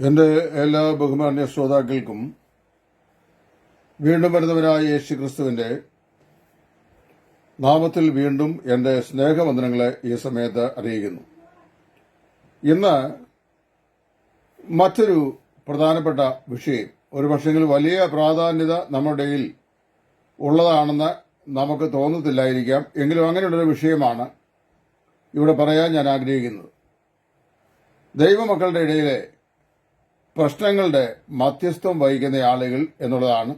എന്റെ എല്ലാ ബഹുമാന്യ ശ്രോതാക്കൾക്കും വീണ്ടും വരുന്നവരായ യേശു ക്രിസ്തുവിന്റെ നാമത്തിൽ വീണ്ടും എന്റെ സ്നേഹവന്ദനങ്ങളെ ഈ സമയത്ത് അറിയിക്കുന്നു. ഇന്ന് മറ്റൊരു പ്രധാനപ്പെട്ട വിഷയം ഒരു വലിയ പ്രാധാന്യത നമ്മുടെ ഉള്ളതാണെന്ന് നമുക്ക് തോന്നത്തില്ലായിരിക്കാം. എങ്കിലും അങ്ങനെയുള്ളൊരു വിഷയമാണ് ഇവിടെ പറയാൻ ഞാൻ ആഗ്രഹിക്കുന്നത്. ദൈവമക്കളുടെ ഇടയിലെ പ്രശ്നങ്ങളുടെ മധ്യസ്ഥം വഹിക്കുന്ന ആളുകൾ എന്നുള്ളതാണ്.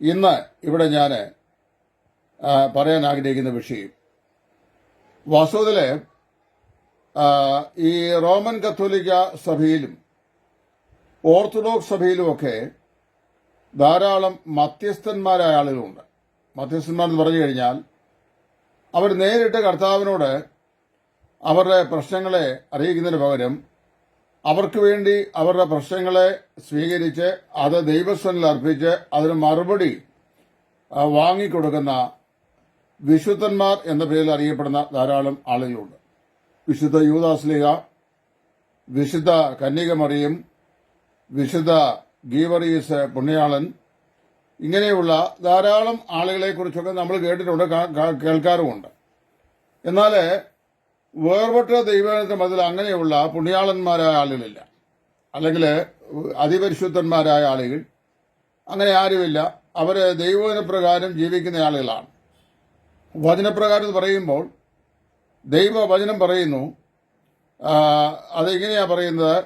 ഇന്ന് ഇവിടെ ഞാൻ പറയാൻ ആഗ്രഹിക്കുന്ന വിഷയം. വാസ്തവത്തിൽ ഈ റോമൻ കത്തോലിക്ക സഭയിലും ഓർത്തഡോക്സ് സഭയിലുമൊക്കെ ധാരാളം മധ്യസ്ഥന്മാരായ ആളുകളുണ്ട്. മധ്യസ്ഥന്മാർ എന്ന് പറഞ്ഞു കഴിഞ്ഞാൽ അവർ നേരിട്ട് കർത്താവിനോട് അവരുടെ പ്രശ്നങ്ങളെ അറിയിക്കുന്നതിന് പകരം അവർക്ക് വേണ്ടി അവരുടെ പ്രശ്നങ്ങളെ സ്വീകരിച്ച് അത് ദൈവസ്വനിൽ അർപ്പിച്ച് അതിന് മറുപടി വാങ്ങിക്കൊടുക്കുന്ന വിശുദ്ധന്മാർ എന്ന പേരിൽ അറിയപ്പെടുന്ന ധാരാളം ആളുകളുണ്ട്. വിശുദ്ധ യൂദാസ്ലിഹ വിശുദ്ധ കന്യകമറിയും വിശുദ്ധ ഗീവറീസ് പുണ്യാളൻ ഇങ്ങനെയുള്ള ധാരാളം ആളുകളെ കുറിച്ചൊക്കെ നമ്മൾ കേട്ടിട്ടുണ്ട് കേൾക്കാറുമുണ്ട്. എന്നാൽ വേർപെട്ട ദൈവത്തിന്റെ മതിൽ അങ്ങനെയുള്ള പുണ്യാളന്മാരായ ആളുകളില്ല. അല്ലെങ്കിൽ അതിപരിശുദ്ധന്മാരായ ആളുകൾ. അങ്ങനെ ആരുമില്ല. അവർ ദൈവവചനപ്രകാരം ജീവിക്കുന്ന ആളുകളാണ്. വചനപ്രകാരം എന്ന് പറയുമ്പോൾ ദൈവവചനം പറയുന്നു. അതെങ്ങനെയാ പറയുന്നത്?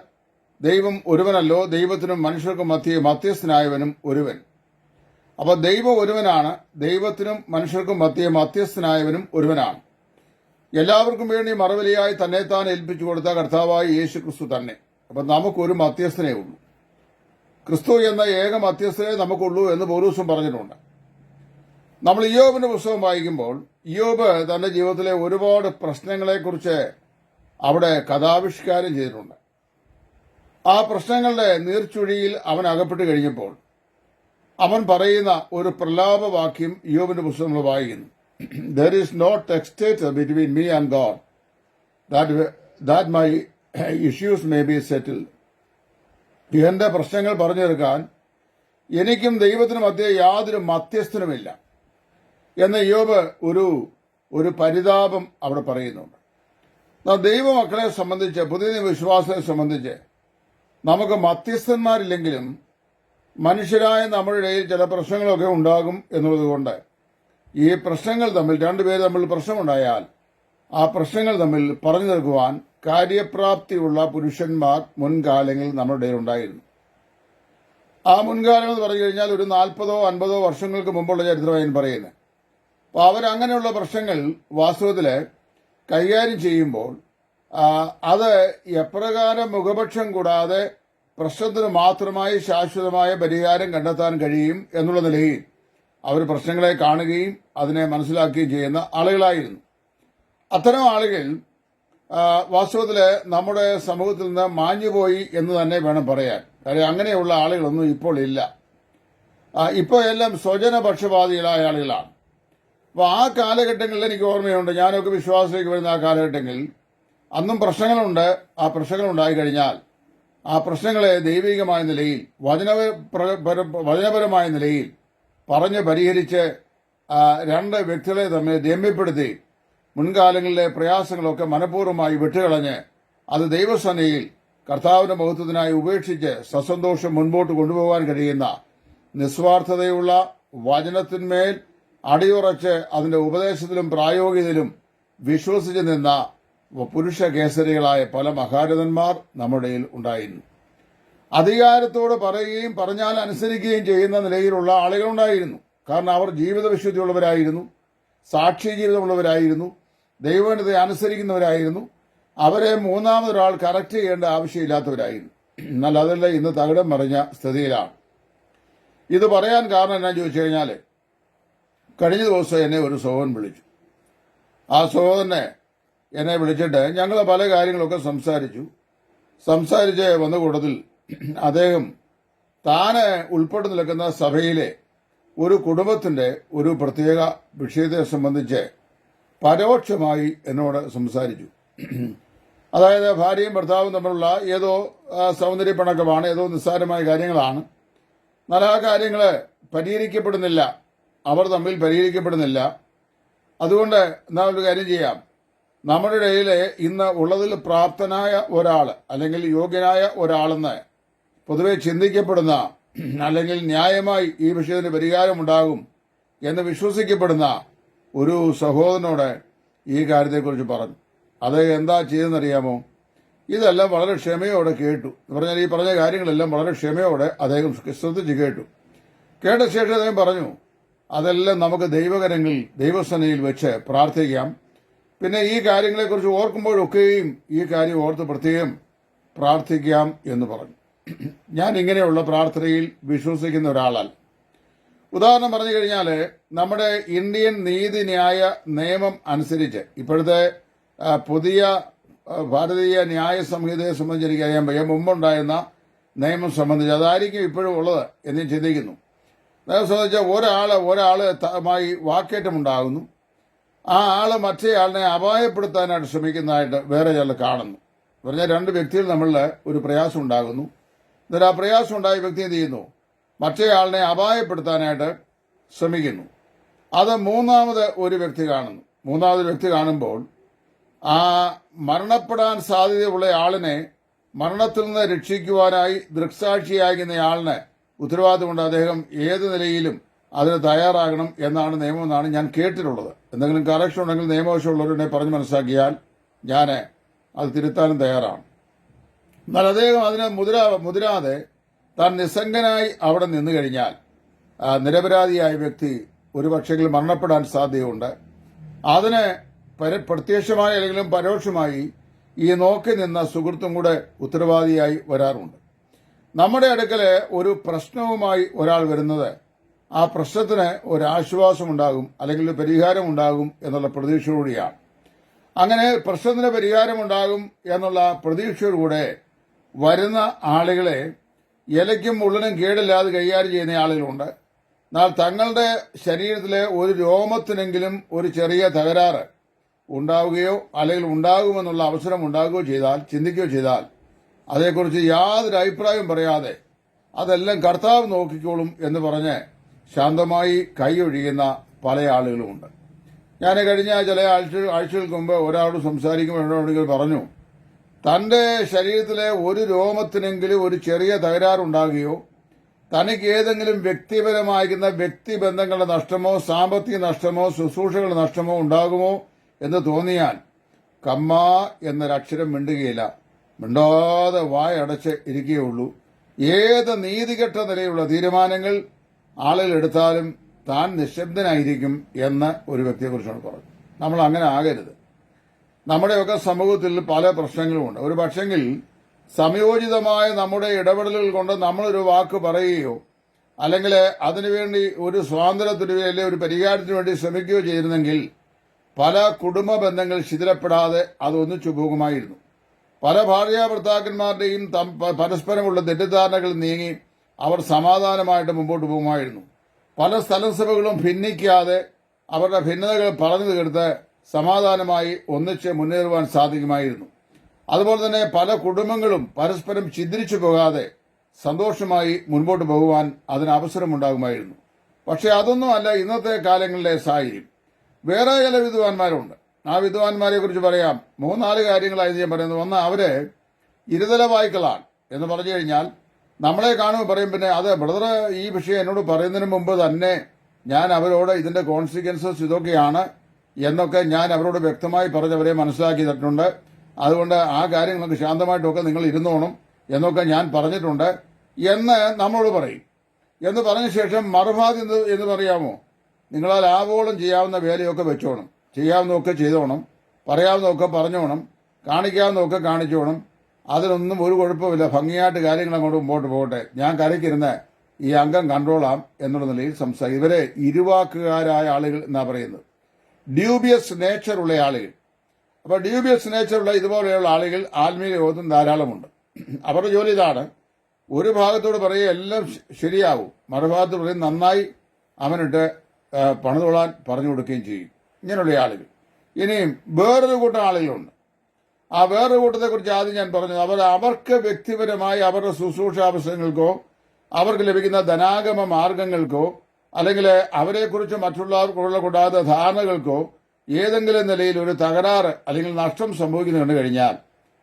ദൈവം ഒരുവനല്ലോ ദൈവത്തിനും മനുഷ്യർക്കും മധ്യ മധ്യസ്ഥനായവനും ഒരുവൻ. അപ്പോൾ ദൈവം ഒരുവനാണ് ദൈവത്തിനും മനുഷ്യർക്കും മധ്യ മധ്യസ്ഥനായവനും ഒരുവനാണ്. എല്ലാവർക്കും വേണ്ടി മറവിലിയായി തന്നെത്താൻ ഏൽപ്പിച്ചു കൊടുത്ത കർത്താവായ യേശു ക്രിസ്തു തന്നെ. അപ്പൊ നമുക്കൊരു മധ്യസ്ഥനെ ഉള്ളൂ. ക്രിസ്തു എന്ന ഏക മധ്യസ്ഥനെ നമുക്കുള്ളൂ എന്ന് പോലീസും പറഞ്ഞിട്ടുണ്ട്. നമ്മൾ ഇയോബിന്റെ പുസ്തകം വായിക്കുമ്പോൾ ഇയോബ് തന്റെ ജീവിതത്തിലെ ഒരുപാട് പ്രശ്നങ്ങളെക്കുറിച്ച് അവിടെ കഥാവിഷ്കാരം ചെയ്തിട്ടുണ്ട്. ആ പ്രശ്നങ്ങളുടെ നീർച്ചുഴിയിൽ അവൻ അകപ്പെട്ട് കഴിഞ്ഞപ്പോൾ അവൻ പറയുന്ന ഒരു പ്രലാപവാക്യം യോബിന്റെ പുസ്തകം നമ്മൾ വായിക്കുന്നു. ദർ is no ടെക്സ്റ്റേറ്റ് between me and God, that, that my issues may be settled. എന്റെ പ്രശ്നങ്ങൾ പറഞ്ഞെടുക്കാൻ എനിക്കും ദൈവത്തിനും മധ്യേ യാതൊരു മധ്യസ്ഥനുമില്ല. എന്ന് യോബ് ഒരു ഒരു പരിതാപം അവിടെ പറയുന്നുണ്ട്. ദൈവമക്കളെ സംബന്ധിച്ച് പുതിയ വിശ്വാസത്തെ സംബന്ധിച്ച് നമുക്ക് മധ്യസ്ഥന്മാരില്ലെങ്കിലും മനുഷ്യരായ നമ്മുടെ ഇടയിൽ ചില പ്രശ്നങ്ങളൊക്കെ ഉണ്ടാകും എന്നുള്ളതുകൊണ്ട് ഈ പ്രശ്നങ്ങൾ തമ്മിൽ രണ്ടുപേര് തമ്മിൽ പ്രശ്നമുണ്ടായാൽ ആ പ്രശ്നങ്ങൾ തമ്മിൽ പറഞ്ഞു തീർക്കുവാൻ കാര്യപ്രാപ്തിയുള്ള പുരുഷന്മാർ മുൻകാലങ്ങളിൽ നമ്മുടെ ഉണ്ടായിരുന്നു. ആ മുൻകാലങ്ങൾ എന്ന് പറഞ്ഞു കഴിഞ്ഞാൽ ഒരു നാൽപ്പതോ അൻപതോ വർഷങ്ങൾക്ക് മുമ്പുള്ള ചരിത്രമായി പറയുന്നത്. അപ്പോൾ അവരങ്ങനെയുള്ള പ്രശ്നങ്ങൾ വാസ്തവത്തിൽ കൈകാര്യം ചെയ്യുമ്പോൾ അത് എപ്രകാരം മുഖപക്ഷം കൂടാതെ പ്രശ്നത്തിന് മാത്രമായി ശാശ്വതമായ പരിഹാരം കണ്ടെത്താൻ കഴിയും എന്നുള്ള നിലയിൽ അവർ പ്രശ്നങ്ങളെ കാണുകയും അതിനെ മനസ്സിലാക്കുകയും ചെയ്യുന്ന ആളുകളായിരുന്നു. അത്തരം ആളുകൾ വാസ്തവത്തിൽ നമ്മുടെ സമൂഹത്തിൽ നിന്ന് മാഞ്ഞുപോയി എന്ന് തന്നെ വേണം പറയാൻ. കാര്യം അങ്ങനെയുള്ള ആളുകളൊന്നും ഇപ്പോൾ ഇല്ല. ഇപ്പോ ഇപ്പോൾ എല്ലാം സ്വജനപക്ഷപാതികളായ ആളുകളാണ്. അപ്പോൾ ആ കാലഘട്ടങ്ങളിൽ എനിക്ക് ഓർമ്മയുണ്ട് ഞാനൊക്കെ വിശ്വാസത്തിലേക്ക് വരുന്ന ആ കാലഘട്ടങ്ങളിൽ അന്നും പ്രശ്നങ്ങളുണ്ട്. ആ പ്രശ്നങ്ങൾ ഉണ്ടായി കഴിഞ്ഞാൽ ആ പ്രശ്നങ്ങളെ ദൈവികമായ നിലയിൽ വചനപര വചനപരമായ നിലയിൽ പറഞ്ഞ് പരിഹരിച്ച് രണ്ട് വ്യക്തികളെ തമ്മിൽ രമ്യപ്പെടുത്തി മുൻകാലങ്ങളിലെ പ്രയാസങ്ങളൊക്കെ മനഃപൂർവമായി വിട്ടുകളഞ്ഞ് അത് ദൈവസനയിൽ കർത്താവിന്റെ മഹത്വത്തിനായി ഉപേക്ഷിച്ച് സസന്തോഷം മുൻപോട്ട് കൊണ്ടുപോകാൻ കഴിയുന്ന നിസ്വാർത്ഥതയുള്ള വചനത്തിന്മേൽ അടിയുറച്ച് അതിന്റെ ഉപദേശത്തിലും പ്രായോഗികതയിലും വിശ്വസിച്ച് നിന്ന പുരുഷ കേസരികളായ പല മഹാരഥന്മാർ നമ്മുടെ ഇടയിൽ ഉണ്ടായിരുന്നു. അധികാരത്തോട് പറയുകയും പറഞ്ഞാൽ അനുസരിക്കുകയും ചെയ്യുന്ന നിലയിലുള്ള ആളുകളുണ്ടായിരുന്നു. കാരണം അവർ ജീവിത വിശുദ്ധിയുള്ളവരായിരുന്നു സാക്ഷി ജീവിതമുള്ളവരായിരുന്നു ദൈവത്തെ അനുസരിക്കുന്നവരായിരുന്നു. അവരെ മൂന്നാമതൊരാൾ കറക്റ്റ് ചെയ്യേണ്ട ആവശ്യമില്ലാത്തവരായിരുന്നു. എന്നാൽ അതല്ല ഇന്ന് തകിടം മറിഞ്ഞ സ്ഥിതിയിലാണ്. ഇത് പറയാൻ കാരണം എന്നാ ചോദിച്ചു കഴിഞ്ഞാൽ കഴിഞ്ഞ ദിവസം എന്നെ ഒരു സോഹൻ വിളിച്ചു. ആ സോഹനെ എന്നെ വിളിച്ചിട്ട് ഞങ്ങൾ പല കാര്യങ്ങളൊക്കെ സംസാരിച്ചു. സംസാരിച്ച് വന്ന കൂട്ടത്തിൽ അദ്ദേഹം താന് ഉൾപ്പെട്ടു നിൽക്കുന്ന സഭയിലെ ഒരു കുടുംബത്തിന്റെ ഒരു പ്രത്യേക വിഷയത്തെ സംബന്ധിച്ച് പരോക്ഷമായി എന്നോട് സംസാരിച്ചു. അതായത് ഭാര്യയും ഭർത്താവും തമ്മിലുള്ള ഏതോ സൗന്ദര്യപ്പണക്കമാണ് ഏതോ നിസ്സാരമായ കാര്യങ്ങളാണ്. നല്ല ആ കാര്യങ്ങൾ പരിഹരിക്കപ്പെടുന്നില്ല. അവർ തമ്മിൽ പരിഹരിക്കപ്പെടുന്നില്ല. അതുകൊണ്ട് നാം ഒരു കാര്യം ചെയ്യാം. നമ്മുടെ ഇടയിൽ ഇന്ന് ഉള്ളതിൽ പ്രാപ്തനായ ഒരാൾ അല്ലെങ്കിൽ യോഗ്യനായ ഒരാളെന്ന് പൊതുവെ ചിന്തിക്കപ്പെടുന്ന അല്ലെങ്കിൽ ന്യായമായി ഈ വിഷയത്തിന് പരിഹാരമുണ്ടാകും എന്ന് വിശ്വസിക്കപ്പെടുന്ന ഒരു സഹോദരനോട് ഈ കാര്യത്തെക്കുറിച്ച് പറഞ്ഞു. അത് എന്താ ചെയ്തെന്നറിയാമോ ഇതെല്ലാം വളരെ ക്ഷമയോടെ കേട്ടു. എന്ന് പറഞ്ഞാൽ ഈ പറഞ്ഞ കാര്യങ്ങളെല്ലാം വളരെ ക്ഷമയോടെ അദ്ദേഹം ശ്രദ്ധിച്ച് കേട്ടു. കേട്ട ശേഷം അദ്ദേഹം പറഞ്ഞു അതെല്ലാം നമുക്ക് ദൈവകരങ്ങളിൽ ദൈവസേനയിൽ വെച്ച് പ്രാർത്ഥിക്കാം. പിന്നെ ഈ കാര്യങ്ങളെക്കുറിച്ച് ഓർക്കുമ്പോഴൊക്കെയും ഈ കാര്യം ഓർത്ത് പ്രത്യേകം പ്രാർത്ഥിക്കാം എന്ന് പറഞ്ഞു. ഞാൻ ഇങ്ങനെയുള്ള പ്രാർത്ഥനയിൽ വിശ്വസിക്കുന്ന ഒരാളാൽ ഉദാഹരണം പറഞ്ഞു കഴിഞ്ഞാൽ നമ്മുടെ ഇന്ത്യൻ നീതിന്യായ നിയമം അനുസരിച്ച് ഇപ്പോഴത്തെ പുതിയ ഭാരതീയ ന്യായ സംഹിതയെ സംബന്ധിച്ച് എനിക്കറിയാൻ വയ്യ. മുമ്പുണ്ടായിരുന്ന നിയമം സംബന്ധിച്ച് അതായിരിക്കും ഇപ്പോഴും ഉള്ളത് എന്ന് ഞാൻ ചിന്തിക്കുന്നു. നിയമം സംബന്ധിച്ച ഒരാൾ ഒരാളുമായി വാക്കേറ്റമുണ്ടാകുന്നു. ആ ആൾ മറ്റേ ആളിനെ അപായപ്പെടുത്താനായിട്ട് ശ്രമിക്കുന്നതായിട്ട് വേറെ ചിലർ കാണുന്നു. പറഞ്ഞാൽ രണ്ട് വ്യക്തികൾ നമ്മളിൽ ഒരു പ്രയാസം ഉണ്ടാകുന്നു. എന്നിട്ട് ആ വ്യക്തി എന്ത് ചെയ്യുന്നു? മറ്റേയാളിനെ അപായപ്പെടുത്താനായിട്ട് ശ്രമിക്കുന്നു. അത് മൂന്നാമത് ഒരു വ്യക്തി കാണുന്നു. മൂന്നാമത് വ്യക്തി കാണുമ്പോൾ ആ മരണപ്പെടാൻ സാധ്യതയുള്ള ആളിനെ മരണത്തിൽ നിന്ന് രക്ഷിക്കുവാനായി ദൃക്സാക്ഷിയാകുന്ന ആളിന് ഉത്തരവാദിത്തമുണ്ട്. അദ്ദേഹം ഏത് നിലയിലും അതിന് തയ്യാറാകണം എന്നാണ് നിയമം എന്നാണ് ഞാൻ കേട്ടിട്ടുള്ളത്. എന്തെങ്കിലും കറക്ഷൻ ഉണ്ടെങ്കിൽ നിയമവശമുള്ളവരുടെ പറഞ്ഞു മനസ്സിലാക്കിയാൽ ഞാൻ അത് തിരുത്താനും തയ്യാറാണ്. എന്നാൽ അദ്ദേഹം അതിന് മുതിരാ മുതിരാതെ താൻ നിസ്സംഗനായി അവിടെ നിന്നു കഴിഞ്ഞാൽ നിരപരാധിയായ വ്യക്തി ഒരു പക്ഷെങ്കിൽ മരണപ്പെടാൻ സാധ്യതയുണ്ട്. അതിന് പര- പ്രത്യക്ഷമായി അല്ലെങ്കിൽ പരോക്ഷമായി ഈ നോക്കി നിന്ന സുഹൃത്തും കൂടെ ഉത്തരവാദിയായി വരാറുണ്ട്. നമ്മുടെ അടുക്കൽ ഒരു പ്രശ്നവുമായി ഒരാൾ വരുന്നത് ആ പ്രശ്നത്തിന് ഒരു ആശ്വാസം ഉണ്ടാകും അല്ലെങ്കിൽ ഒരു പരിഹാരം ഉണ്ടാകും എന്നുള്ള പ്രതീക്ഷയോടെയാണ് അങ്ങനെ പ്രശ്നത്തിന് പരിഹാരമുണ്ടാകും എന്നുള്ള പ്രതീക്ഷയോടുകൂടെ വരുന്ന ആളുകളെ ഇലയ്ക്കും ഉള്ളിനും കേടില്ലാതെ കൈകാര്യം ചെയ്യുന്ന ആളുകളുണ്ട്. എന്നാൽ തങ്ങളുടെ ശരീരത്തിലെ ഒരു രോമത്തിനെങ്കിലും ഒരു ചെറിയ തകരാറ് ഉണ്ടാവുകയോ അല്ലെങ്കിൽ ഉണ്ടാകുമെന്നുള്ള അവസരം ഉണ്ടാകുകയോ ചെയ്താൽ ചിന്തിക്കുകയോ ചെയ്താൽ അതേക്കുറിച്ച് യാതൊരു അഭിപ്രായവും പറയാതെ അതെല്ലാം കർത്താവ് നോക്കിക്കോളും എന്ന് പറഞ്ഞ് ശാന്തമായി കൈയൊഴിയുന്ന പല ആളുകളുമുണ്ട്. ഞാൻ കഴിഞ്ഞ ചില ആഴ്ച ആഴ്ചകൾക്ക് മുമ്പ് ഒരാളോട് സംസാരിക്കുമ്പോൾ പറഞ്ഞു തന്റെ ശരീരത്തിലെ ഒരു രോമത്തിനെങ്കിലും ഒരു ചെറിയ തകരാറുണ്ടാകുകയോ തനിക്ക് ഏതെങ്കിലും വ്യക്തിപരമായിരിക്കുന്ന വ്യക്തിബന്ധങ്ങളുടെ നഷ്ടമോ സാമ്പത്തിക നഷ്ടമോ ശുശ്രൂഷകളുടെ നഷ്ടമോ ഉണ്ടാകുമോ എന്ന് തോന്നിയാൽ കമ്മ എന്നൊരക്ഷരം മിണ്ടുകയില്ല. മിണ്ടാതെ വായടച്ച് ഇരിക്കുകയുള്ളൂ ഏത് നീതികെട്ട നിലയിലുള്ള തീരുമാനങ്ങൾ ആളുകൾ എടുത്താലും താൻ നിശബ്ദനായിരിക്കും എന്ന് ഒരു വ്യക്തിയെക്കുറിച്ചാണ് പറഞ്ഞു നമ്മൾ അങ്ങനെ ആകരുത്. നമ്മുടെയൊക്കെ സമൂഹത്തിൽ പല പ്രശ്നങ്ങളുമുണ്ട്. ഒരു പക്ഷെങ്കിൽ സംയോജിതമായ നമ്മുടെ ഇടപെടലുകൾ കൊണ്ട് നമ്മളൊരു വാക്ക് പറയുകയോ അല്ലെങ്കിൽ അതിനുവേണ്ടി ഒരു സ്വാതന്ത്ര്യത്തിന് അല്ലെങ്കിൽ ഒരു പരിഹാരത്തിന് വേണ്ടി ശ്രമിക്കുകയോ ചെയ്തിരുന്നെങ്കിൽ പല കുടുംബ ബന്ധങ്ങൾ ശിഥിലപ്പെടാതെ അത് ഒന്നിച്ചു പോകുമായിരുന്നു. പല ഭാര്യ ഭർത്താക്കന്മാരുടെയും പരസ്പരമുള്ള തെറ്റിദ്ധാരണകൾ നീങ്ങി അവർ സമാധാനമായിട്ട് മുമ്പോട്ട് പോകുമായിരുന്നു. പല സ്ഥലസഭകളും ഭിന്നിക്കാതെ അവരുടെ ഭിന്നതകൾ പറഞ്ഞു തീർത്ത് സമാധാനമായി ഒന്നിച്ച് മുന്നേറുവാൻ സാധിക്കുമായിരുന്നു. അതുപോലെ തന്നെ പല കുടുംബങ്ങളും പരസ്പരം ചിന്തിച്ചു പോകാതെ സന്തോഷമായി മുൻപോട്ട് പോകുവാൻ അതിന് അവസരമുണ്ടാകുമായിരുന്നു. പക്ഷെ അതൊന്നുമല്ല ഇന്നത്തെ കാലങ്ങളിലെ സാഹചര്യം. വേറെ ചില വിദ്വാൻമാരുണ്ട്. ആ വിദ്വാൻമാരെ കുറിച്ച് പറയാം. മൂന്നാൽ കാര്യങ്ങളായി ഞാൻ പറയുന്നത്. ഒന്ന് അവർ ഇരുതല വായ്ക്കളാണ് എന്ന് പറഞ്ഞു കഴിഞ്ഞാൽ നമ്മളെ കാണുമ്പോൾ പറയും പിന്നെ അത് ബ്രദർ ഈ വിഷയം എന്നോട് പറയുന്നതിന് മുമ്പ് തന്നെ ഞാൻ അവരോട് ഇതിന്റെ കോൺസിക്വൻസസ് ഇതൊക്കെയാണ് എന്നൊക്കെ ഞാൻ അവരോട് വ്യക്തമായി പറഞ്ഞവരെ മനസ്സിലാക്കി തന്നിട്ടുണ്ട് അതുകൊണ്ട് ആ കാര്യങ്ങളൊക്കെ ശാന്തമായിട്ടൊക്കെ നിങ്ങൾ ഇരുന്നോണം എന്നൊക്കെ ഞാൻ പറഞ്ഞിട്ടുണ്ട്. എന്ന് നമ്മളോട് പറയും. എന്ന് പറഞ്ഞ ശേഷം മറുഭാതി എന്ന് പറയാമോ? നിങ്ങളാൽ ആവോളം ചെയ്യാവുന്ന വേലയൊക്കെ വെച്ചോണം. ചെയ്യാവുന്നതൊക്കെ ചെയ്തോണം. പറയാവുന്നതൊക്കെ പറഞ്ഞോണം. കാണിക്കാവുന്നതൊക്കെ കാണിച്ചോണം. അതിനൊന്നും ഒരു കുഴപ്പമില്ല ഭംഗിയായിട്ട് കാര്യങ്ങൾ അങ്ങോട്ട് മുമ്പോട്ട് പോകട്ടെ. ഞാൻ കരയ്ക്കിരുന്ന് ഈ അംഗം കൺട്രോളാം എന്നുള്ള നിലയിൽ സംസാരിക്കും. ഇവരെ ഇരുവാക്കുകാരായ ആളുകൾ എന്നാ പറയുന്നത്? ഡ്യൂബിയസ് നേച്ചർ ഉള്ള ആളുകൾ. അപ്പോൾ ഡ്യൂബിയസ് നേച്ചറുള്ള ഇതുപോലെയുള്ള ആളുകൾ ആത്മീയ യോഗത്തിൽ ധാരാളമുണ്ട്. അവരുടെ ജോലി ഇതാണ്. ഒരു ഭാഗത്തോട് പറയുക എല്ലാം ശരിയാവും. മറുഭാഗത്ത് പറയും നന്നായി അവനിട്ട് പണിതൊള്ളാൻ പറഞ്ഞു കൊടുക്കുകയും ചെയ്യും. ഇങ്ങനെയുള്ള ആളുകൾ. ഇനിയും വേറൊരു കൂട്ടം ആളുകളുണ്ട്. ആ വേറൊരു കൂട്ടത്തെക്കുറിച്ച് ആദ്യം ഞാൻ പറഞ്ഞത് അവർ അവർക്ക് വ്യക്തിപരമായി അവരുടെ ശുശ്രൂഷ അവസരങ്ങൾക്കോ അവർക്ക് ലഭിക്കുന്ന ധനാഗമ മാർഗങ്ങൾക്കോ അല്ലെങ്കിൽ അവരെക്കുറിച്ച് മറ്റുള്ളവർക്കുള്ള കൂടാതെ ധാരണകൾക്കോ ഏതെങ്കിലും നിലയിൽ ഒരു തകരാറ് അല്ലെങ്കിൽ നഷ്ടം സംഭവിക്കുന്നു കണ്ടു കഴിഞ്ഞാൽ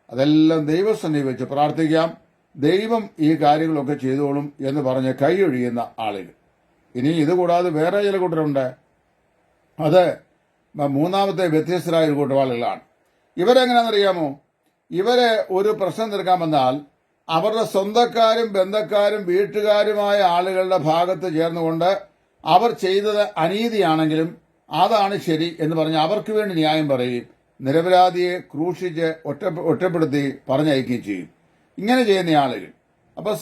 അതെല്ലാം ദൈവസന്നിധി വെച്ച് പ്രാർത്ഥിക്കാം. ദൈവം ഈ കാര്യങ്ങളൊക്കെ ചെയ്തോളും എന്ന് പറഞ്ഞ് കൈയൊഴിയുന്ന ആളുകൾ. ഇനി ഇതുകൂടാതെ വേറെ ചില കൂട്ടരുണ്ട്. അത് മൂന്നാമത്തെ വ്യത്യസ്തരായ ഒരു കൂട്ടം ആളുകളാണ് ഇവരെങ്ങനെയാണെന്നറിയാമോ? ഇവരെ ഒരു പ്രശ്നം തീർക്കാൻ വന്നാൽ അവരുടെ സ്വന്തക്കാരും ബന്ധക്കാരും വീട്ടുകാരുമായ ആളുകളുടെ ഭാഗത്ത് ചേർന്നുകൊണ്ട് അവർ ചെയ്തത് അനീതിയാണെങ്കിലും അതാണ് ശരി എന്ന് പറഞ്ഞ് അവർക്ക് വേണ്ടി ന്യായം പറയും നിരപരാധിയെ ക്രൂശിച്ച് ഒറ്റ ഒറ്റപ്പെടുത്തി പറഞ്ഞയക്കുകയും ചെയ്യും. ഇങ്ങനെ ചെയ്യുന്ന ആളുകൾ. അപ്പോൾ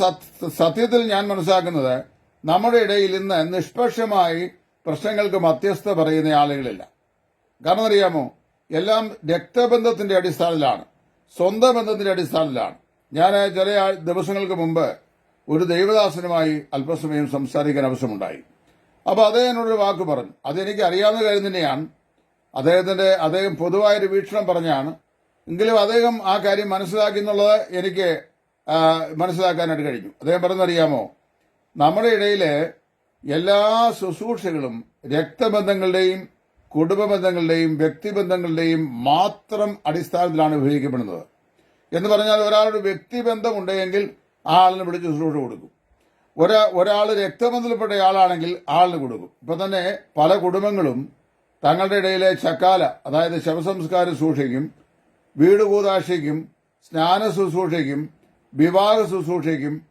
സത്യത്തിൽ ഞാൻ മനസ്സിലാക്കുന്നത് നമ്മുടെ ഇടയിൽ ഇന്ന് നിഷ്പക്ഷമായി പ്രശ്നങ്ങൾക്ക് മധ്യസ്ഥ പറയുന്ന ആളുകളില്ല. കാരണം അറിയാമോ? എല്ലാം രക്തബന്ധത്തിന്റെ അടിസ്ഥാനത്തിലാണ്. സ്വന്തം ബന്ധത്തിന്റെ അടിസ്ഥാനത്തിലാണ്. ഞാൻ ചില ദിവസങ്ങൾക്ക് മുമ്പ് ഒരു ദൈവദാസനുമായി അല്പസമയം സംസാരിക്കാൻ ആവശ്യമുണ്ടായി അപ്പൊ അദ്ദേഹം എന്നോടൊരു വാക്ക് പറഞ്ഞു. അതെനിക്ക് അറിയാവുന്ന കാര്യം തന്നെയാണ്. അദ്ദേഹത്തിന്റെ അദ്ദേഹം പൊതുവായൊരു വീക്ഷണം പറഞ്ഞാണ്. എങ്കിലും അദ്ദേഹം ആ കാര്യം മനസ്സിലാക്കി എന്നുള്ളത് എനിക്ക് മനസ്സിലാക്കാനായിട്ട് കഴിഞ്ഞു. അദ്ദേഹം പറഞ്ഞറിയാമോ നമ്മുടെ ഇടയിലെ എല്ലാ ശുശ്രൂഷകളും രക്തബന്ധങ്ങളുടെയും കുടുംബബന്ധങ്ങളുടെയും വ്യക്തിബന്ധങ്ങളുടെയും മാത്രം അടിസ്ഥാനത്തിലാണ് ഉപയോഗിക്കപ്പെടുന്നത്. എന്ന് പറഞ്ഞാൽ ഒരാളുടെ വ്യക്തിബന്ധം ഉണ്ടെങ്കിൽ ആ ആളിനെ വിളിച്ച് ശുശ്രൂഷ കൊടുക്കും. ഒരാ ഒരാൾ രക്തബന്ധത്തിൽപ്പെട്ട ആളാണെങ്കിൽ ആളിന് കൊടുക്കും. ഇപ്പൊ തന്നെ പല കുടുംബങ്ങളും തങ്ങളുടെ ഇടയിലെ ചക്കാല അതായത് ശവസംസ്കാരം സൂക്ഷിക്കും വീട് കൂതാശയ്ക്കും സ്നാന ശുശ്രൂഷയ്ക്കും വിവാഹ ശുശ്രൂഷയ്ക്കും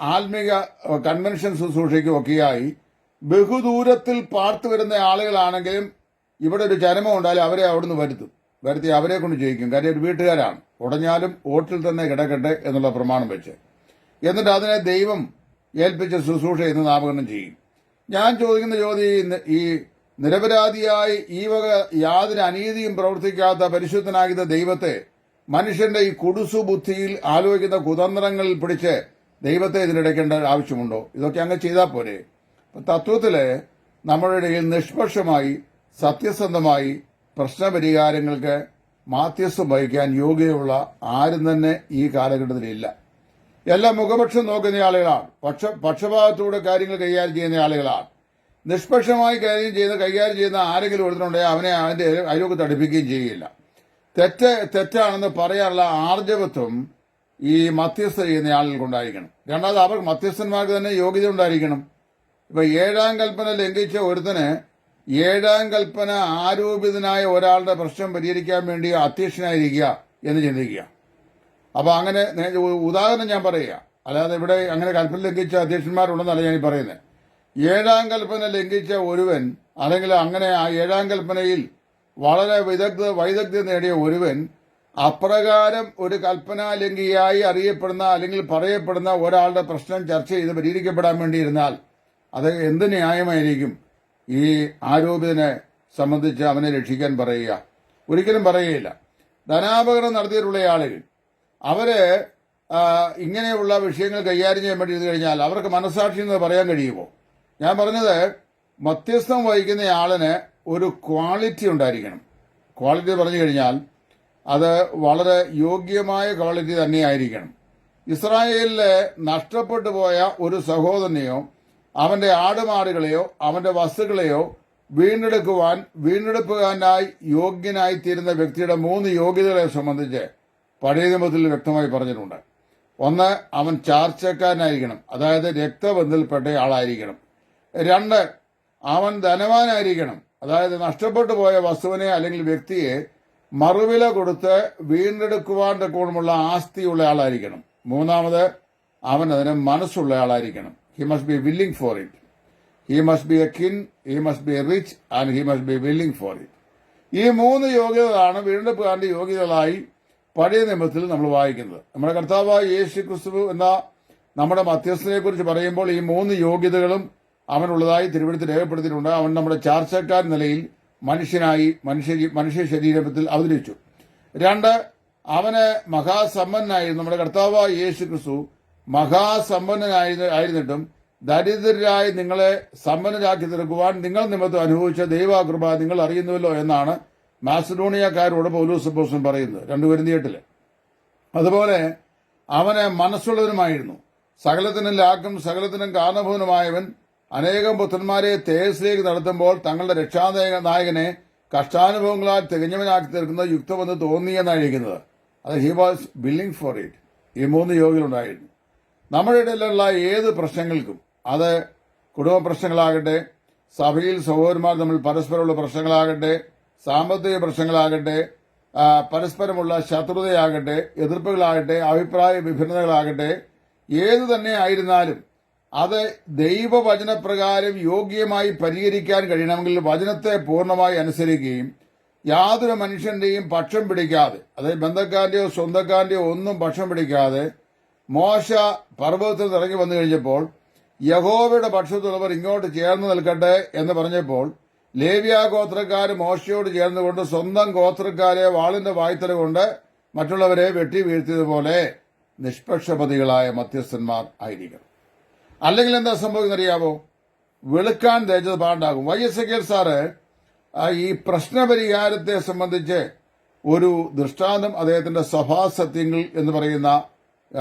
ആത്മീക കൺവെൻഷൻ ശുശ്രൂഷയ്ക്കും ഒക്കെയായി ബഹുദൂരത്തിൽ പാർത്തു വരുന്ന ആളുകളാണെങ്കിലും ഇവിടെ ഒരു ചരമം ഉണ്ടായാലും അവരെ അവിടുന്ന് വരുത്തും. വരുത്തി അവരെ കൊണ്ട് ജയിക്കും. കാര്യം ഒരു വീട്ടുകാരാണ്. ഉടഞ്ഞാലും ഓട്ടിൽ തന്നെ കിടക്കട്ടെ എന്നുള്ള പ്രമാണം വെച്ച്. എന്നിട്ട് അതിനെ ദൈവം ഏൽപ്പിച്ച ശുശ്രൂഷ ഇന്ന് നാമകരണം ചെയ്യും. ഞാൻ ചോദിക്കുന്ന ചോദ്യം ഈ നിരപരാധിയായി ഈ വക യാതൊരു അനീതിയും പ്രവർത്തിക്കാത്ത പരിശുദ്ധനാകുന്ന ദൈവത്തെ മനുഷ്യന്റെ ഈ കുടുസു ബുദ്ധിയിൽ ആലോചിക്കുന്ന കുതന്ത്രങ്ങളിൽ പിടിച്ച് ദൈവത്തെ ഇതിനിടയ്ക്കേണ്ട ആവശ്യമുണ്ടോ? ഇതൊക്കെ അങ്ങ് ചെയ്താൽ പോരെ. തത്വത്തിൽ നമ്മുടെ ഇടയിൽ നിഷ്പക്ഷമായി സത്യസന്ധമായി പ്രശ്നപരിഹാരങ്ങൾക്ക് മാധ്യസ്ഥം വഹിക്കാൻ യോഗ്യതയുള്ള ആരും തന്നെ ഈ കാലഘട്ടത്തിലില്ല. എല്ലാം മുഖപക്ഷം നോക്കുന്ന ആളുകളാണ്. പക്ഷ പക്ഷപാതത്തോടെ കാര്യങ്ങൾ കൈകാര്യം ചെയ്യുന്ന ആളുകളാണ്. നിഷ്പക്ഷമായി കാര്യം ചെയ്യുന്ന കൈകാര്യം ചെയ്യുന്ന ആരെങ്കിലും ഒരുത്തനുണ്ടെങ്കിൽ അവനെ അതിന്റെ അയലോക്ക് തടിപ്പിക്കുകയും ചെയ്യില്ല തെറ്റ് തെറ്റാണെന്ന് പറയാനുള്ള ആർജവത്വം ഈ മധ്യസ്ഥ ചെയ്യുന്ന ആളുകൾക്കുണ്ടായിരിക്കണം. രണ്ടാമത് അവർക്ക് മധ്യസ്ഥന്മാർക്ക് തന്നെ യോഗ്യത ഉണ്ടായിരിക്കണം. ഇപ്പൊ ഏഴാം കൽപ്പന ലംഘിച്ച ഒരുത്തന് ഏഴാം കൽപ്പന ആരോപിതനായ ഒരാളുടെ പ്രശ്നം പരിഹരിക്കാൻ വേണ്ടി അധ്യക്ഷനായിരിക്കുക എന്ന് ചിന്തിക്കുക. അപ്പൊ അങ്ങനെ ഉദാഹരണം ഞാൻ പറയുക. അല്ലാതെ ഇവിടെ അങ്ങനെ കൽപ്പന ലംഘിച്ച അധ്യക്ഷന്മാരുണ്ടെന്നല്ല ഞാൻ പറയുന്നത്. ഏഴാം കൽപ്പന ലംഘിച്ച ഒരുവൻ അല്ലെങ്കിൽ അങ്ങനെ ആ ഏഴാം കൽപ്പനയിൽ വളരെ വിദഗ്ധ വൈദഗ്ധ്യം നേടിയ ഒരുവൻ അപ്രകാരം ഒരു കൽപ്പനാലംഘിയായി അറിയപ്പെടുന്ന അല്ലെങ്കിൽ പറയപ്പെടുന്ന ഒരാളുടെ പ്രശ്നം ചർച്ച ചെയ്ത് പരിഹരിക്കപ്പെടാൻ വേണ്ടിയിരുന്നാൽ അത് എന്ത് ന്യായമായിരിക്കും? ഈ ആരോപിതനെ സംബന്ധിച്ച് അവനെ രക്ഷിക്കാൻ പറയുക. ഒരിക്കലും പറയുകയില്ല. ധനാപകരണം നടത്തിയിട്ടുള്ള ആളുകൾ അവർ ഇങ്ങനെയുള്ള വിഷയങ്ങൾ കൈകാര്യം ചെയ്യാൻ വേണ്ടി കഴിഞ്ഞാൽ അവർക്ക് മനസ്സാക്ഷി എന്ന് പറയാൻ കഴിയുമോ? ഞാൻ പറഞ്ഞത് മധ്യസ്ഥം വഹിക്കുന്ന ആളിന് ഒരു ക്വാളിറ്റി ഉണ്ടായിരിക്കണം. ക്വാളിറ്റി പറഞ്ഞു കഴിഞ്ഞാൽ അത് വളരെ യോഗ്യമായ ക്വാളിറ്റി തന്നെയായിരിക്കണം. ഇസ്രായേലിൽ നഷ്ടപ്പെട്ടു പോയ ഒരു സഹോദരനെയോ അവന്റെ ആടുമാടുകളെയോ അവന്റെ വസ്തുക്കളെയോ വീണ്ടെടുക്കുവാൻ വീണ്ടെടുപ്പുകാരനായി യോഗ്യനായി തീരുന്ന വ്യക്തിയുടെ മൂന്ന് യോഗ്യതകളെ സംബന്ധിച്ച് പഴയ നിയമത്തിൽ വ്യക്തമായി പറഞ്ഞിട്ടുണ്ട്. ഒന്ന് അവൻ ചാർച്ചക്കാരനായിരിക്കണം. അതായത് രക്തബന്ധത്തിൽപ്പെട്ട ആളായിരിക്കണം. രണ്ട് അവൻ ധനവാനായിരിക്കണം. അതായത് നഷ്ടപ്പെട്ടു പോയ വസ്തുവിനെ അല്ലെങ്കിൽ വ്യക്തിയെ മറുവില കൊടുത്ത് വീണ്ടെടുക്കുവാൻ തക്കോണമുള്ള ആസ്തിയുള്ള ആളായിരിക്കണം. മൂന്നാമത് അവൻ അതിന് മനസ്സുള്ള ആളായിരിക്കണം. He must be willing for it he must be a kin he must be a rich and he must be willing for it ഈ മൂന്ന് യോഗ്യതകളാണ് വീണ്ടെടുപ്പുകാരന്റെ യോഗ്യതകളായി പഴയ നിയമത്തിൽ നമ്മൾ വായിക്കുന്നത്. നമ്മുടെ കർത്താവായ യേശു ക്രിസ്തു എന്ന നമ്മുടെ മധ്യസ്ഥനെ കുറിച്ച് പറയുമ്പോൾ ഈ മൂന്ന് യോഗ്യതകളും അവനുള്ളതായി തിരുവനന്തപുരത്ത് രേഖപ്പെടുത്തിയിട്ടുണ്ട്. അവൻ നമ്മുടെ ചാർച്ചക്കാർ നിലയിൽ മനുഷ്യനായി മനുഷ്യ മനുഷ്യ ശരീരത്തിൽ അവതരിച്ചു. രണ്ട് അവന് മഹാസമ്പന്നനായിരുന്നു. നമ്മുടെ കർത്താവായ യേശു ക്രിസ്തു മഹാസമ്പന്നനായി ആയിരുന്നിട്ടും ദരിദ്രരായി നിങ്ങളെ സമ്പന്നരാക്കി തീർക്കുവാൻ നിങ്ങൾ നിമിത്തം അനുഭവിച്ച ദൈവകൃപ നിങ്ങൾ അറിയുന്നുവല്ലോ എന്നാണ് മാസഡോണിയക്കാരോട് പൗലൂസ് പോസൻ പറയുന്നത് രണ്ടുപേരും തീയട്ടിൽ അതുപോലെ അവനെ മനസ്സുള്ളവനുമായിരുന്നു. സകലത്തിനും ലാക്കും സകലത്തിനും കാരണഭവനുമായവൻ അനേകം പുത്രന്മാരെ തേജസ്സിലേക്ക് നടത്തുമ്പോൾ തങ്ങളുടെ രക്ഷാനായക നായകനെ കഷ്ടാനുഭവങ്ങളാൽ തികഞ്ഞവനാക്കി തീർക്കുന്ന യുക്തമെന്ന് തോന്നിയെന്നായിരിക്കുന്നത് അത് he was billing for it ഈ മൂന്ന് യോഗികളുണ്ടായിരുന്നു നമ്മുടെ ഇടയിലുള്ള ഏത് പ്രശ്നങ്ങൾക്കും അത് കുടുംബ പ്രശ്നങ്ങളാകട്ടെ സഭയിൽ സഹോദരന്മാർ തമ്മിൽ പരസ്പരമുള്ള പ്രശ്നങ്ങളാകട്ടെ സാമ്പത്തിക പ്രശ്നങ്ങളാകട്ടെ പരസ്പരമുള്ള ശത്രുതയാകട്ടെ എതിർപ്പുകളാകട്ടെ അഭിപ്രായ വിഭിന്നതകളാകട്ടെ ഏതു തന്നെ ആയിരുന്നാലും അത് ദൈവവചനപ്രകാരം യോഗ്യമായി പരിഹരിക്കാൻ കഴിയണമെങ്കിൽ വചനത്തെ പൂർണമായി അനുസരിക്കുകയും യാതൊരു മനുഷ്യന്റെയും പക്ഷം പിടിക്കാതെ അതായത് ബന്ധക്കാരന്റെയോ സ്വന്തക്കാരന്റെയോ ഒന്നും പക്ഷം പിടിക്കാതെ മോശ പർവതത്തിൽ ഇറങ്ങി വന്നു കഴിഞ്ഞപ്പോൾ യഹോവയുടെ പക്ഷത്തുള്ളവർ ഇങ്ങോട്ട് ചേർന്ന് നിൽക്കട്ടെ എന്ന് പറഞ്ഞപ്പോൾ ലേവ്യ ഗോത്രക്കാർ മോശയോട് ചേർന്നുകൊണ്ട് സ്വന്തം ഗോത്രക്കാരെ വാളിന്റെ വായ്ത്തല കൊണ്ട് മറ്റുള്ളവരെ വെട്ടി വീഴ്ത്തിയതുപോലെ നിഷ്പക്ഷപതികളായ മധ്യസ്ഥന്മാർ ആയിരിക്കണം. അല്ലെങ്കിൽ എന്താ സംഭവം അറിയാവോ വെളുക്കാൻ തേജത് പാണ്ടാകും. വൈ എസ് എ സാറ് ഈ പ്രശ്നപരിഹാരത്തെ സംബന്ധിച്ച് ഒരു ദൃഷ്ടാന്തം അദ്ദേഹത്തിന്റെ സഭാസത്യങ്ങൾ എന്ന് പറയുന്ന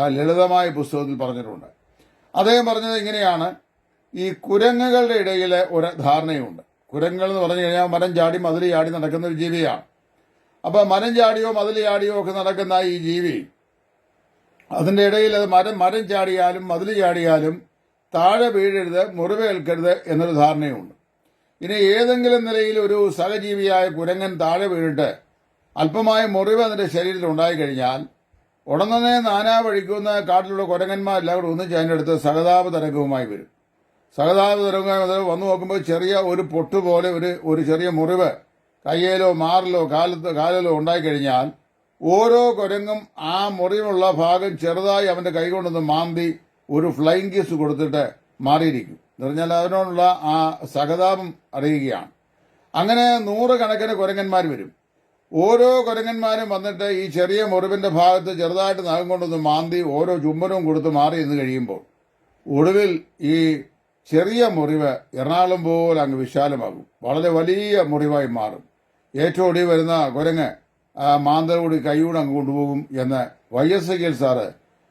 ലളിതമായ പുസ്തകത്തിൽ പറഞ്ഞിട്ടുണ്ട്. അദ്ദേഹം പറഞ്ഞത് ഇങ്ങനെയാണ്. ഈ കുരങ്ങുകളുടെ ഇടയിൽ ഒരു ധാരണയുണ്ട്. കുരങ്ങുകൾ എന്ന് പറഞ്ഞു കഴിഞ്ഞാൽ മരം ചാടി മതിൽ ചാടി നടക്കുന്ന ഒരു ജീവിയാണ് അപ്പൊ മരം ചാടിയോ മതിൽ ചാടിയോ ഒക്കെ നടക്കുന്ന ഈ ജീവി അതിന്റെ ഇടയിൽ അത് മരം മരം ചാടിയാലും മതിൽ ചാടിയാലും താഴെ വീഴരുത് മുറിവേൽക്കരുത് എന്നൊരു ധാരണയുണ്ട്. ഇനി ഏതെങ്കിലും നിലയിൽ ഒരു സഹജീവിയായ കുരങ്ങൻ താഴെ വീണിട്ട് അല്പമായ മുറിവ് അതിന്റെ ശരീരത്തിൽ ഉണ്ടായിക്കഴിഞ്ഞാൽ ഉടനെ നാനാ വഴിക്കുന്ന കാട്ടിലുള്ള കുരങ്ങന്മാരെല്ലാം കൂടെ ഒന്നിച്ച് അതിന്റെ അടുത്ത് സഹതാപ തരംഗവുമായി വരും. സഹതാപ തരംഗവുമായി വന്ന് നോക്കുമ്പോൾ ചെറിയ ഒരു പൊട്ട് പോലെ ഒരു ഒരു ചെറിയ മുറിവ് കയ്യിലോ മാറിലോ കാലത്തോ കാലിലോ ഉണ്ടായിക്കഴിഞ്ഞാൽ ഓരോ കുരങ്ങും ആ മുറിവുള്ള ഭാഗം ചെറുതായി അവന്റെ കൈകൊണ്ടൊന്ന് മാന്തി ഒരു ഫ്ലൈങ് കിസ് കൊടുത്തിട്ട് മാറിയിരിക്കും. എന്ന് പറഞ്ഞാൽ അതിനോടുള്ള ആ സഹതാപം അറിയുകയാണ്. അങ്ങനെ നൂറുകണക്കിന് കുരങ്ങന്മാർ വരും. ഓരോ കുരങ്ങന്മാരും വന്നിട്ട് ഈ ചെറിയ മുറിവിന്റെ ഭാഗത്ത് ചെറുതായിട്ട് നഖം കൊണ്ടൊന്ന് മാന്തി ഓരോ ചുംബനവും കൊടുത്ത് മാറി എന്ന് കഴിയുമ്പോൾ ഒടുവിൽ ഈ ചെറിയ മുറിവ് എറണാകുളം പോലെ അങ്ങ് വിശാലമാകും. വളരെ വലിയ മുറിവായി മാറും. ഏറ്റവും ഒടി വരുന്ന കുരങ്ങ് മാന്തലോടി കൈയൂടെ അങ്ങ് കൊണ്ടുപോകും എന്ന് വൈ എസ് എ സാറ്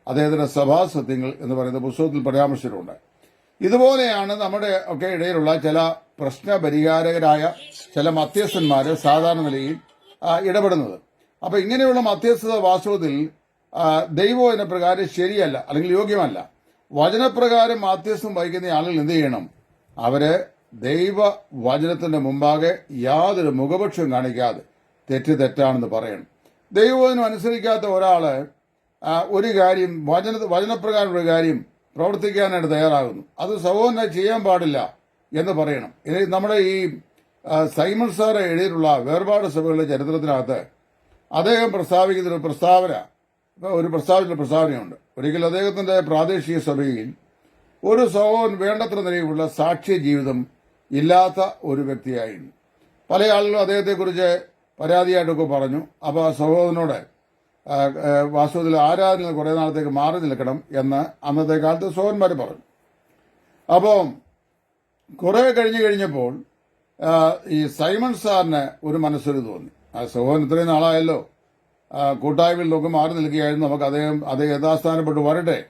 അദ്ദേഹത്തിന്റെ സഭാസത്യങ്ങൾ എന്ന് പറയുന്ന പുസ്തകത്തിൽ പരാമർശിച്ചിട്ടുണ്ട്. ഇതുപോലെയാണ് നമ്മുടെ ഒക്കെ ഇടയിലുള്ള ചില പ്രശ്ന പരിഹാരകരായ ചില മധ്യസ്ഥന്മാര് സാധാരണ നിലയിൽ ഇടപെടുന്നത്. അപ്പൊ ഇങ്ങനെയുള്ള മധ്യസ്ഥത വാസ്തവത്തിൽ ദൈവം എന്ന പ്രകാരം ശരിയല്ല അല്ലെങ്കിൽ യോഗ്യമല്ല. വചനപ്രകാരം മാധ്യസ്ഥം വഹിക്കുന്ന ആളുകൾ എന്ത് ചെയ്യണം? അവർ ദൈവ വചനത്തിന്റെ മുമ്പാകെ യാതൊരു മുഖപക്ഷവും കാണിക്കാതെ തെറ്റ് തെറ്റാണെന്ന് പറയണം. ദൈവവചനം അനുസരിക്കാത്ത ഒരാൾ ഒരു കാര്യം വചന വചനപ്രകാരം ഒരു കാര്യം പ്രവർത്തിക്കാനായിട്ട് തയ്യാറാകുന്നു. അത് സഹോദരനെ ചെയ്യാൻ പാടില്ല എന്ന് പറയണം. ഇനി നമ്മുടെ ഈ സൈമൺ സാർ എഴുതിയിട്ടുള്ള വേർപാട് സഭകളുടെ ചരിത്രത്തിനകത്ത് അദ്ദേഹം പ്രസ്താവിക്കുന്ന ഒരു പ്രസ്താവന ഒരു പ്രസ്താവന പ്രസ്താവനയുണ്ട്. ഒരിക്കൽ അദ്ദേഹത്തിന്റെ പ്രാദേശിക സഭയിൽ ഒരു സഹോദരൻ വേണ്ടത്ര നിലയിലുള്ള സാക്ഷ്യ ജീവിതം ഇല്ലാത്ത ഒരു വ്യക്തിയായിരുന്നു. പല ആളുകളും അദ്ദേഹത്തെക്കുറിച്ച് പരാതിയായിട്ടൊക്കെ പറഞ്ഞു. അപ്പോൾ ആ സഹോദരനോട് വാസ്തുവിൽ ആരാധന കുറേ നാളത്തേക്ക് മാറി നിൽക്കണം എന്ന് അന്നത്തെ കാലത്ത് സോഹന്മാർ പറഞ്ഞു. അപ്പോൾ കുറെ കഴിഞ്ഞു കഴിഞ്ഞപ്പോൾ ഈ സൈമൺ സാറിന് ഒരു മനസ്സൊരു തോന്നി. ആ സഹോദരൻ ഇത്രയും നാളായല്ലോ. കൂട്ടായ്മയിൽ നോക്കി മാറി നിൽക്കുകയായിരുന്നു നമുക്ക് അദ്ദേഹം. അദ്ദേഹം യഥാസ്ഥാനപ്പെട്ട് വരട്ടെ.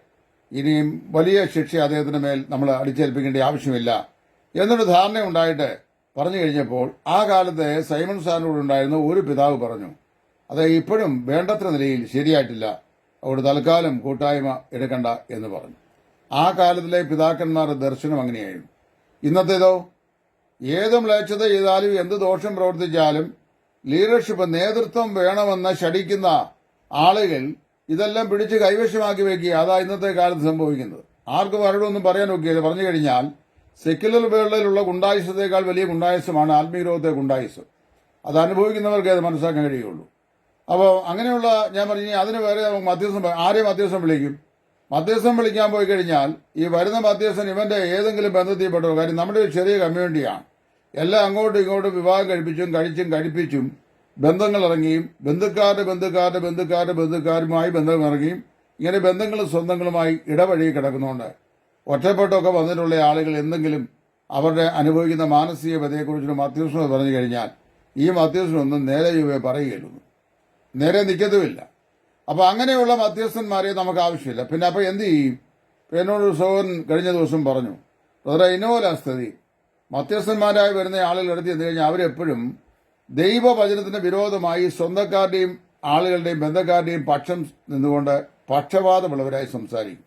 ഇനിയും വലിയ ശിക്ഷ അദ്ദേഹത്തിന്റെ മേൽ നമ്മൾ അടിച്ചേൽപ്പിക്കേണ്ട ആവശ്യമില്ല എന്നൊരു ധാരണ ഉണ്ടായിട്ട് പറഞ്ഞു കഴിഞ്ഞപ്പോൾ ആ കാലത്തെ സൈമൺ സാറിനോട് ഉണ്ടായിരുന്ന ഒരു പിതാവ് പറഞ്ഞു അത് ഇപ്പോഴും വേണ്ടത്ര നിലയിൽ ശരിയായിട്ടില്ല. അവിടെ തൽക്കാലം കൂട്ടായ്മ എടുക്കണ്ട എന്ന് പറഞ്ഞു. ആ കാലത്തിലെ പിതാക്കന്മാരുടെ ദർശനം അങ്ങനെയായിരുന്നു. ഇന്നത്തേതോ? ഏത് മ്ലേച്ഛത ചെയ്താലും എന്ത് ദോഷം പ്രവർത്തിച്ചാലും ലീഡർഷിപ്പ് നേതൃത്വം വേണമെന്ന് ശടിക്കുന്ന ആളുകൾ ഇതെല്ലാം പിടിച്ച് കൈവശമാക്കി വെക്കുക. അതാ ഇന്നത്തെ കാലത്ത് സംഭവിക്കുന്നത്. ആർക്ക് ആരോടൊന്നും പറയാൻ ഒക്കെ പറഞ്ഞു കഴിഞ്ഞാൽ സെക്യുലർ വേൾഡിലുള്ള ഗുണ്ടായുസത്തേക്കാൾ വലിയ ഗുണ്ടായുസമാണ് ആത്മീയരോഗത്തെ ഗുണ്ടായുസം. അത് അനുഭവിക്കുന്നവർക്കേ അത് മനസ്സിലാക്കാൻ കഴിയുള്ളൂ. അപ്പോൾ അങ്ങനെയുള്ള ഞാൻ പറഞ്ഞു അതിന് വേറെ മധ്യസ്ഥം ആരെ മധ്യസ്ഥം വിളിക്കും? മധ്യസ്ഥം വിളിക്കാൻ പോയി കഴിഞ്ഞാൽ ഈ വരുന്ന മധ്യസ്ഥൻ ഇവന്റെ ഏതെങ്കിലും ബന്ധത്തിൽപ്പെട്ടോ? കാര്യം നമ്മുടെ ഒരു ചെറിയ കമ്മ്യൂണിറ്റിയാണ് എല്ലാം അങ്ങോട്ടും ഇങ്ങോട്ടും വിവാഹം കഴിപ്പിച്ചും കഴിച്ചും കഴിപ്പിച്ചും ബന്ധങ്ങൾ ഇറങ്ങിയും ബന്ധുക്കാരുടെ ബന്ധുക്കാരുടെ ബന്ധുക്കാരുടെ ബന്ധുക്കാരുമായി ബന്ധം ഇറങ്ങിയും ഇങ്ങനെ ബന്ധങ്ങളും സ്വന്തങ്ങളുമായി ഇടവഴി കിടക്കുന്നുണ്ട്. ഒറ്റപ്പെട്ടൊക്കെ വന്നിട്ടുള്ള ആളുകൾ എന്തെങ്കിലും അവരുടെ അനുഭവിക്കുന്ന മാനസിക വ്യതയെക്കുറിച്ചൊരു മധ്യസ്ഥ പറഞ്ഞു കഴിഞ്ഞാൽ ഈ മധ്യസ്ഥനൊന്നും നേരെ ഇവയെ പറയുകയുള്ളൂ. നേരെ നിൽക്കത്തുമില്ല. അപ്പോൾ അങ്ങനെയുള്ള മധ്യസ്ഥന്മാരെ നമുക്ക് ആവശ്യമില്ല. പിന്നെ അപ്പോൾ എന്ത് ചെയ്യും? എന്നോട് സോഹൻ കഴിഞ്ഞ ദിവസം പറഞ്ഞു ബ്രദറെ ഇന്നോലാ സ്ഥിതി മധ്യസ്ഥന്മാരായി വരുന്ന ആളുകൾ എടുത്ത് ചെന്ന് കഴിഞ്ഞാൽ അവരെപ്പോഴും ദൈവവചനത്തിന് വിരോധമായി സ്വന്തക്കാരുടെയും ആളുകളുടെയും ബന്ധക്കാരുടെയും പക്ഷം നിന്നുകൊണ്ട് പക്ഷപാതമുള്ളവരായി സംസാരിക്കും.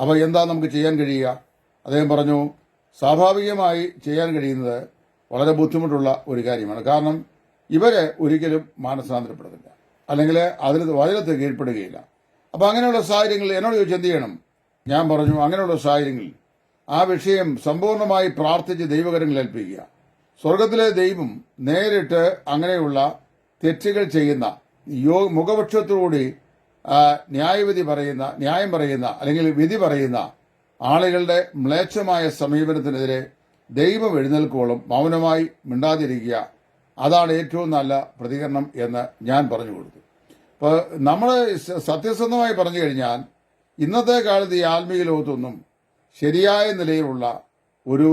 അപ്പോൾ എന്താ നമുക്ക് ചെയ്യാൻ കഴിയുക? അദ്ദേഹം പറഞ്ഞു സ്വാഭാവികമായി ചെയ്യാൻ കഴിയുന്നത് വളരെ ബുദ്ധിമുട്ടുള്ള ഒരു കാര്യമാണ്. കാരണം ഇവരെ ഒരിക്കലും മാനസാന്തരപ്പെടുന്നില്ല അല്ലെങ്കിൽ അതിന് വചനത്തെ കീഴ്പ്പെടുകയില്ല. അപ്പോൾ അങ്ങനെയുള്ള സാഹചര്യങ്ങളിൽ എന്നോട് ചോദിച്ചു എന്ത് ചെയ്യണം? ഞാൻ പറഞ്ഞു അങ്ങനെയുള്ള സാഹചര്യങ്ങളിൽ ആ വിഷയം സമ്പൂർണമായി പ്രാർത്ഥിച്ച് ദൈവകരങ്ങൾ ഏൽപ്പിക്കുക. സ്വർഗത്തിലെ ദൈവം നേരിട്ട് അങ്ങനെയുള്ള തെറ്റുകൾ ചെയ്യുന്ന യോ മുഖപക്ഷത്തോടുകൂടി ന്യായവിധി പറയുന്ന ന്യായം പറയുന്ന അല്ലെങ്കിൽ വിധി പറയുന്ന ആളുകളുടെ മ്ലേച്ഛമായ സമീപനത്തിനെതിരെ ദൈവം എഴുന്നേൽക്കോളും മൗനമായി മിണ്ടാതിരിക്കുക. അതാണ് ഏറ്റവും നല്ല പ്രതികരണം എന്ന് ഞാൻ പറഞ്ഞു കൊടുത്തു. അപ്പോൾ നമ്മൾ സത്യസന്ധമായി പറഞ്ഞു കഴിഞ്ഞാൽ ഇന്നത്തെ കാലത്ത് ഈ ആത്മീയ ലോകത്തൊന്നും ശരിയായ നിലയിലുള്ള ഒരു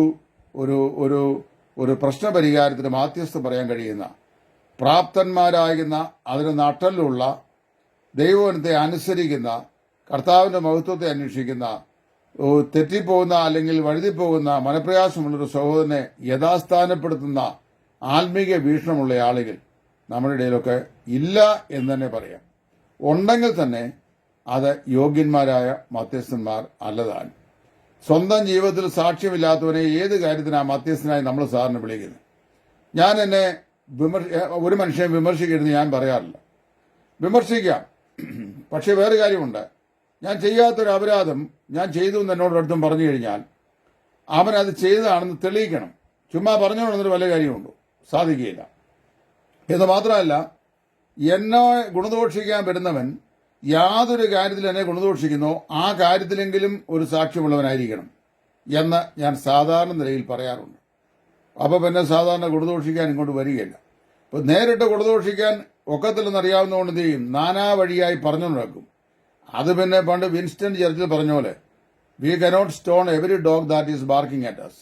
ഒരു ഒരു ഒരു പ്രശ്നപരിഹാരത്തിന് മാധ്യസ്ഥ പറയാൻ കഴിയുന്ന പ്രാപ്തന്മാരാകുന്ന അതിന് നട്ടലുള്ള ദൈവവനത്തെ അനുസരിക്കുന്ന കർത്താവിന്റെ മഹത്വത്തെ അന്വേഷിക്കുന്ന തെറ്റിപ്പോകുന്ന അല്ലെങ്കിൽ വഴുതിപ്പോകുന്ന മനപ്രയാസമുള്ളൊരു സഹോദരനെ യഥാസ്ഥാനപ്പെടുത്തുന്ന ആത്മീക വീക്ഷണമുള്ള ആളുകൾ നമ്മുടെ ഇടയിലൊക്കെ ഇല്ല എന്ന് തന്നെ പറയാം. ഉണ്ടെങ്കിൽ തന്നെ അത് യോഗ്യന്മാരായ മധ്യസ്ഥന്മാർ അല്ലതാണ് സ്വന്തം ജീവിതത്തിൽ സാക്ഷ്യമില്ലാത്തവനെ ഏത് കാര്യത്തിനാ മധ്യസ്ഥനായി നമ്മൾ സാറിന് വിളിക്കുന്നത്? ഞാൻ എന്നെ വിമർശ ഒരു മനുഷ്യനെ വിമർശിക്കരുത് ഞാൻ പറയാറില്ല. വിമർശിക്കാം. പക്ഷെ വേറെ കാര്യമുണ്ട്. ഞാൻ ചെയ്യാത്തൊരു അപരാധം ഞാൻ ചെയ്തു എന്ന് എന്നോട് അടുത്തും പറഞ്ഞു കഴിഞ്ഞാൽ അവൻ അത് ചെയ്തതാണെന്ന് തെളിയിക്കണം. ചുമ്മാ പറഞ്ഞുകൊണ്ടെന്നൊരു വല്ല കാര്യമുണ്ടോ? സാധിക്കുകയില്ല. എന്ന് മാത്രമല്ല എന്നെ ഗുണദോഷിക്കാൻ വരുന്നവൻ യാതൊരു കാര്യത്തിൽ എന്നെ ഗുണദോഷിക്കുന്നോ ആ കാര്യത്തിലെങ്കിലും ഒരു സാക്ഷ്യമുള്ളവനായിരിക്കണം എന്ന് ഞാൻ സാധാരണ നിലയിൽ പറയാറുണ്ട്. അപ്പോൾ എന്നെ സാധാരണ ഗുണദോഷിക്കാൻ ഇങ്ങോട്ട് വരികയില്ല. ഇപ്പൊ നേരിട്ട് ഗുണദോഷിക്കാൻ ഒക്കത്തില്ലെന്ന് അറിയാവുന്നതുകൊണ്ട് എന്ത് ചെയ്യും? നാനാ വഴിയായി പറഞ്ഞു നടക്കും അത് പിന്നെ പണ്ട് വിൻസ്റ്റൺ ചർച്ചിൽ പറഞ്ഞ പോലെ we cannot stone every dog that is barking at us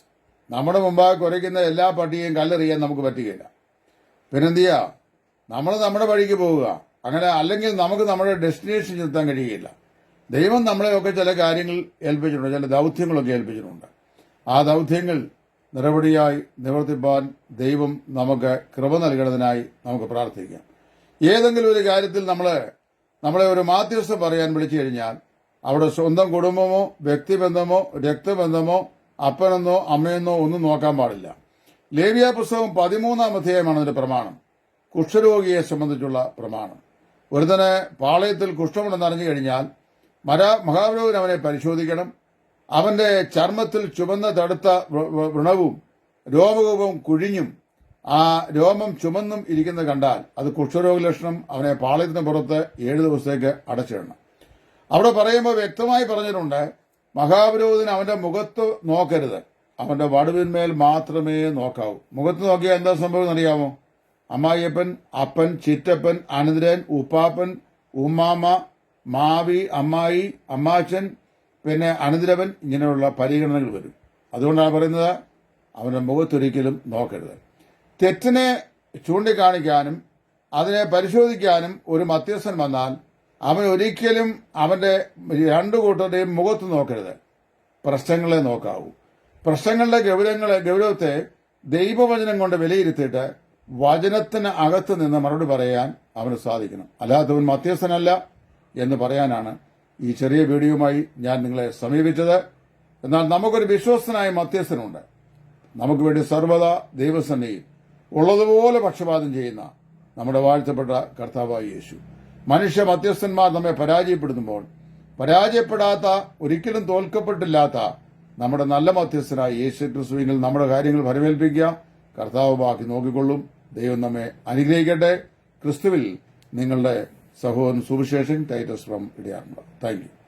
നമ്മുടെ മുമ്പാകെ കുരയ്ക്കുന്ന എല്ലാ പട്ടിയെയും കല്ലെറിയാൻ നമുക്ക് പറ്റുകയില്ല. പിന്നെന്ത് നമ്മൾ നമ്മുടെ വഴിക്ക് പോവുക. അങ്ങനെ അല്ലെങ്കിൽ നമുക്ക് നമ്മുടെ ഡെസ്റ്റിനേഷൻ ചെലുത്താൻ കഴിയുകയില്ല. ദൈവം നമ്മളെയൊക്കെ ചില കാര്യങ്ങൾ ഏൽപ്പിച്ചിട്ടുണ്ട് ചില ദൗത്യങ്ങളൊക്കെ ഏൽപ്പിച്ചിട്ടുണ്ട്. ആ ദൗത്യങ്ങൾ നിറപടിയായി നിവർത്തിപ്പാൻ ദൈവം നമുക്ക് കൃപ നൽകണതിനായി നമുക്ക് പ്രാർത്ഥിക്കാം. ഏതെങ്കിലും ഒരു കാര്യത്തിൽ നമ്മൾ നമ്മളെ ഒരു മാധ്യസ്ഥം പറയാൻ വിളിച്ചു കഴിഞ്ഞാൽ അവിടെ സ്വന്തം കുടുംബമോ വ്യക്തിബന്ധമോ രക്തബന്ധമോ അപ്പനെന്നോ അമ്മയെന്നോ ഒന്നും നോക്കാൻ പാടില്ല. ലേവിയ പുസ്തകം പതിമൂന്നാം അധ്യായമാണ് അതിന്റെ പ്രമാണം. കുഷ്ഠരോഗിയെ സംബന്ധിച്ചുള്ള പ്രമാണം. ഒരുത്തന് പാളയത്തിൽ കുഷ്ഠമുണ്ടെന്ന് അറിഞ്ഞു കഴിഞ്ഞാൽ മര മഹാപുരോഹിതൻ അവനെ പരിശോധിക്കണം. അവന്റെ ചർമ്മത്തിൽ ചുമന്ന തടുത്ത വ്ര- വ്ര- വ്രണവും രോമകൂപവും കുഴിഞ്ഞും ആ രോമം ചുമന്നും ഇരിക്കുന്നത് കണ്ടാൽ അത് കുഷ്ഠരോഗ ലക്ഷണം അവനെ പാളയത്തിന് പുറത്ത് ഏഴ് ദിവസത്തേക്ക് അടച്ചിടണം. അവിടെ പറയുമ്പോൾ വ്യക്തമായി പറഞ്ഞിട്ടുണ്ട് മഹാപുരോഹിതൻ അവന്റെ മുഖത്ത് നോക്കരുത്. അവന്റെ വടുവിന്മേൽ മാത്രമേ നോക്കാവൂ. മുഖത്ത് നോക്കിയാൽ എന്താ സംഭവം അറിയാമോ? അമ്മായിയപ്പൻ അപ്പൻ ചിറ്റപ്പൻ അനന്തരൻ ഉപ്പാപ്പൻ ഉമ്മാമ മാവി അമ്മായി അമ്മാച്ചൻ പിന്നെ അനന്തരവൻ ഇങ്ങനെയുള്ള പരിഗണനകൾ വരും. അതുകൊണ്ടാണ് പറയുന്നത് അവന്റെ മുഖത്തൊരിക്കലും നോക്കരുത്. തെറ്റിനെ ചൂണ്ടിക്കാണിക്കാനും അതിനെ പരിശോധിക്കാനും ഒരു മധ്യസ്ഥൻ വന്നാൽ അവൻ ഒരിക്കലും അവന്റെ രണ്ടു കൂട്ടരുടെയും മുഖത്ത് നോക്കരുത്. പ്രശ്നങ്ങളെ നോക്കാവൂ. പ്രശ്നങ്ങളുടെ ഗൗരവങ്ങളെ ഗൗരവത്തെ ദൈവവചനം കൊണ്ട് വിലയിരുത്തിയിട്ട് വചനത്തിന് അകത്ത് നിന്ന് മറുപടി പറയാൻ അവന് സാധിക്കണം. അല്ലാത്തവൻ മധ്യസ്ഥനല്ല എന്ന് പറയാനാണ് ഈ ചെറിയ വീഡിയോയുമായി ഞാൻ നിങ്ങളെ സമീപിച്ചത്. എന്നാൽ നമുക്കൊരു വിശ്വസ്തനായ മധ്യസ്ഥനുണ്ട്. നമുക്ക് വേണ്ടി സർവത ദൈവസന്നയിൽ ഉള്ളതുപോലെ പക്ഷപാതം ചെയ്യുന്ന നമ്മുടെ വാഴ്ത്തപ്പെട്ട കർത്താവായ യേശു. മനുഷ്യ മധ്യസ്ഥന്മാർ നമ്മെ പരാജയപ്പെടുത്തുമ്പോൾ പരാജയപ്പെടാത്ത ഒരിക്കലും തോൽക്കപ്പെട്ടില്ലാത്ത നമ്മുടെ നല്ല മധ്യസ്ഥനായ യേശു ക്രിസ്തുവിൽ നമ്മുടെ കാര്യങ്ങൾ ഫലമേൽപ്പിക്കുക കർത്താവ് ബാക്കി നോക്കിക്കൊള്ളും. ദൈവം നമ്മെ അനുഗ്രഹിക്കട്ടെ. ക്രിസ്തുവിൽ നിങ്ങളുടെ സഹോദരൻ സുവിശേഷൻ ടൈറ്റസ് ഫ്രം ഇടയാറുണ്ട് താങ്ക് യു.